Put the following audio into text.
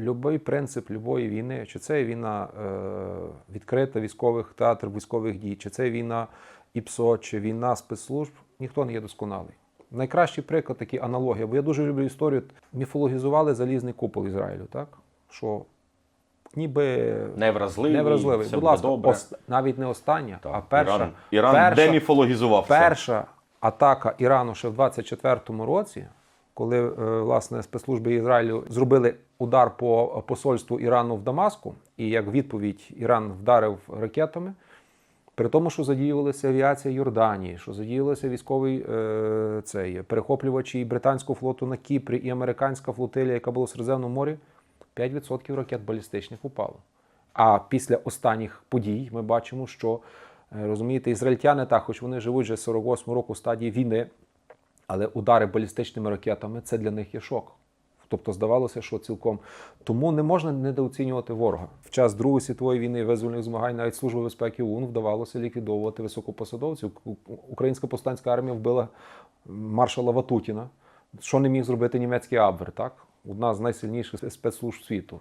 Любий принцип любої війни, чи це війна е, відкрита військових театрів військових дій, чи це війна ІПСО, чи війна спецслужб, ніхто не є досконалий. Найкращий приклад такі аналогія, бо я дуже люблю історію. Міфологізували залізний купол Ізраїлю, так? Що ніби Невразливий, невразливий. Будь ласка, добре. ос- навіть не остання, Так, а перша. Іран, Іран перша, деміфологізував перша атака Ірану ще в 24-му році, коли е, власне спецслужби Ізраїлю зробили удар по посольству Ірану в Дамаску, і як відповідь Іран вдарив ракетами. При тому, що задіювалася авіація Йорданії, що задіювалися військовий е, цей, перехоплювачі британського флоту на Кіпрі, і американська флотилія, яка була в Середземному морі, 5% ракет балістичних упало. А після останніх подій ми бачимо, що е, розумієте, ізраїльтяни так, хоч вони живуть вже з 48 року в стадії війни, але удари балістичними ракетами це для них є шок. Тобто здавалося, що цілком тому не можна недооцінювати ворога. В час Другої світової війни визвольних змагань навіть Служба безпеки ОУН вдавалося ліквідовувати високопосадовців. Українська повстанська армія вбила маршала Ватутіна, що не міг зробити німецький Абвер, так? Одна з найсильніших спецслужб світу.